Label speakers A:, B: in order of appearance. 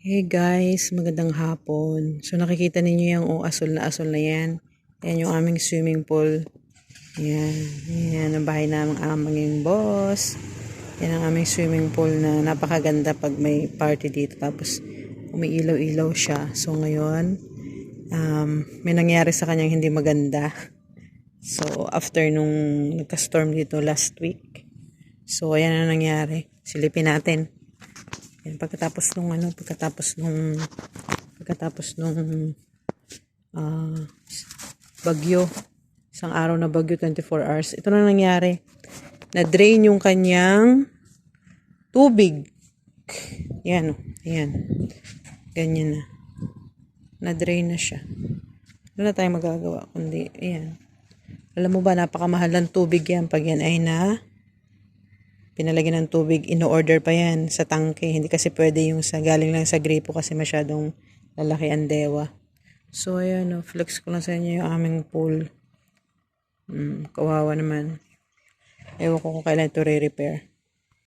A: Hey guys, magandang hapon. So nakikita ninyo yung oh, asol na asol na yan. Yan yung aming swimming pool. Yan. Yan ang bahay ng aming boss. Yan ang aming swimming pool na napakaganda pag may party dito. Tapos umiilaw-ilaw siya. So ngayon, um, may nangyari sa kanyang hindi maganda. So after nung nagka-storm dito last week. So ayan ang nangyari. Silipin natin. Yan, pagkatapos nung ano, pagkatapos nung pagkatapos nung ah, bagyo, isang araw na bagyo, 24 hours, ito na nangyari. Na-drain yung kanyang tubig. Yan, oh, yan. Ganyan na. Na-drain na siya. Wala tayong magagawa, kundi, ayan. Alam mo ba, napakamahal ng tubig yan pag yan ay na pinalagyan ng tubig, ino-order pa yan sa tangke. Hindi kasi pwede yung sa galing lang sa gripo kasi masyadong lalaki ang dewa. So, ayan, oh, flex ko lang sa inyo yung aming pool. Mm, kawawa naman. Ewan ko kung kailan ito re-repair.